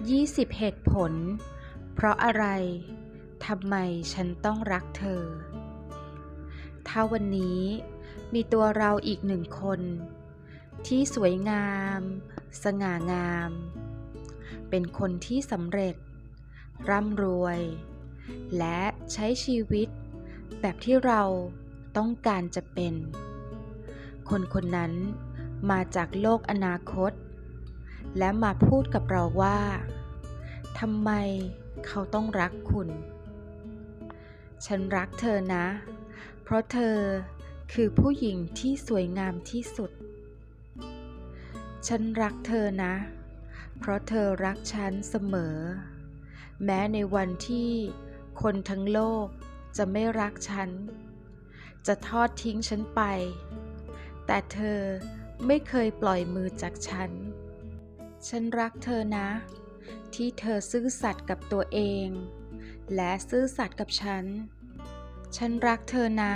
20 เหตุผล เพราะอะไร ทำไมฉันต้องรักเธอ ถ้าวันนี้มีตัวเราอีกหนึ่งคน ที่สวยงาม สง่างาม เป็นคนที่สำเร็จ ร่ำรวย และใช้ชีวิต แบบที่เราต้องการจะเป็น คนคนนั้นมาจากโลกอนาคต และมาพูดกับเราว่าทำไมเขาต้องรักคุณ ฉันรักเธอนะ เพราะเธอคือผู้หญิงที่สวยงามที่สุด ฉันรักเธอนะ เพราะเธอรักฉันเสมอ แม้ในวันที่คนทั้งโลกจะไม่รักฉัน จะทอดทิ้งฉันไป แต่เธอไม่เคยปล่อยมือจากฉัน ฉันรักเธอนะ ที่เธอซื่อสัตย์กับตัวเอง และซื่อสัตย์กับฉัน ฉันรักเธอนะ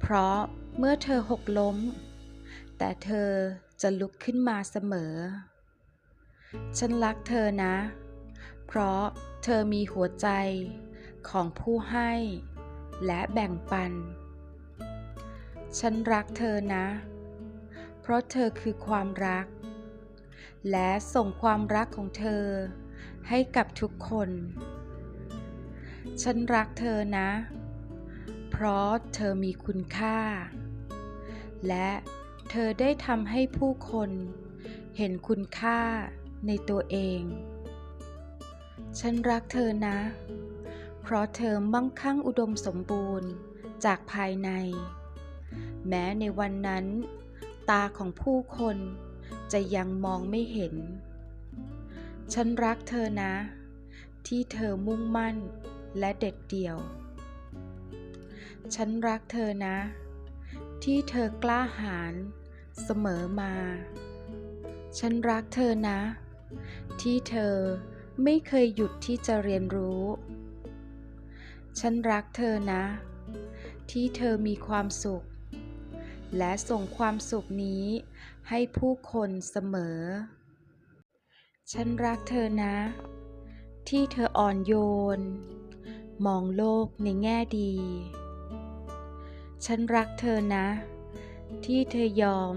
เพราะเมื่อเธอหกล้ม แต่เธอจะลุกขึ้นมาเสมอ ฉันรักเธอนะ เพราะเธอมีหัวใจของผู้ให้และแบ่งปัน ฉันรักเธอนะ เพราะเธอคือความรัก และส่งความรักของเธอ ให้กับทุกคน ฉันรักเธอนะ เพราะเธอมีคุณค่า และเธอได้ทำให้ผู้คนเห็นคุณค่าในตัวเอง ฉันรักเธอนะ เพราะเธอมั่งคั่งอุดมสมบูรณ์จากภายใน แม้ในวันนั้น ตาของผู้คน จะยังมองไม่เห็น ฉันรักเธอนะ ที่เธอมุ่งมั่นและเด็ดเดี่ยว ฉันรักเธอนะ ที่เธอกล้าหาญเสมอมา ฉันรักเธอนะ ที่เธอไม่เคยหยุดที่จะเรียนรู้ ฉันรักเธอนะ ที่เธอมีความสุข และส่งความสุขนี้ให้ผู้คนเสมอ ฉันรักเธอนะ ที่เธออ่อนโยน มองโลกในแง่ดี ฉันรักเธอนะ ที่เธอยอม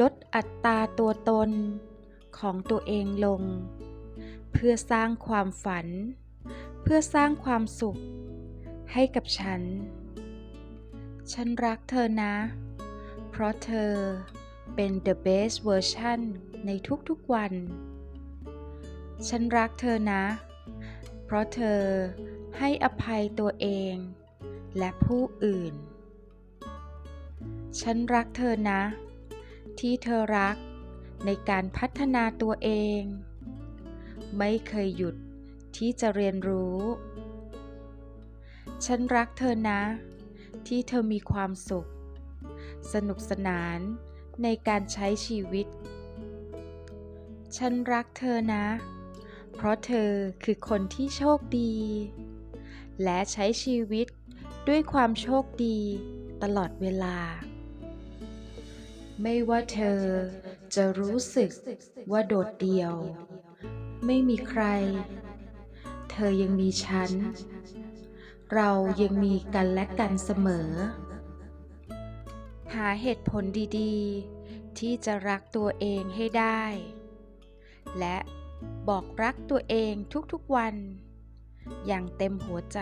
ลดอัตราตัวตนของตัวเองลง เพื่อสร้างความฝัน เพื่อสร้างความสุขให้กับฉัน ฉันรักเธอนะ เพราะเธอเป็น the best version ในทุกๆวัน ฉันรักเธอนะ เพราะเธอให้อภัยตัวเอง และผู้อื่น ฉันรักเธอนะ ที่เธอรักในการพัฒนาตัวเอง ไม่เคยหยุดที่จะเรียนรู้ ฉันรักเธอนะ ที่เธอมีความสุข สนุกสนานในการใช้ชีวิต ฉันรักเธอนะ เพราะเธอคือคนที่โชคดี และใช้ชีวิตด้วยความโชคดีตลอดเวลา ไม่ว่าเธอจะรู้สึกว่าโดดเดี่ยว ไม่มีใคร เธอยังมีฉัน เรายังมีกันและกันเสมอ หาเหตุผลดีๆ ที่จะรักตัวเองให้ได้ และบอกรักตัวเองทุกๆวัน อย่างเต็มหัวใจ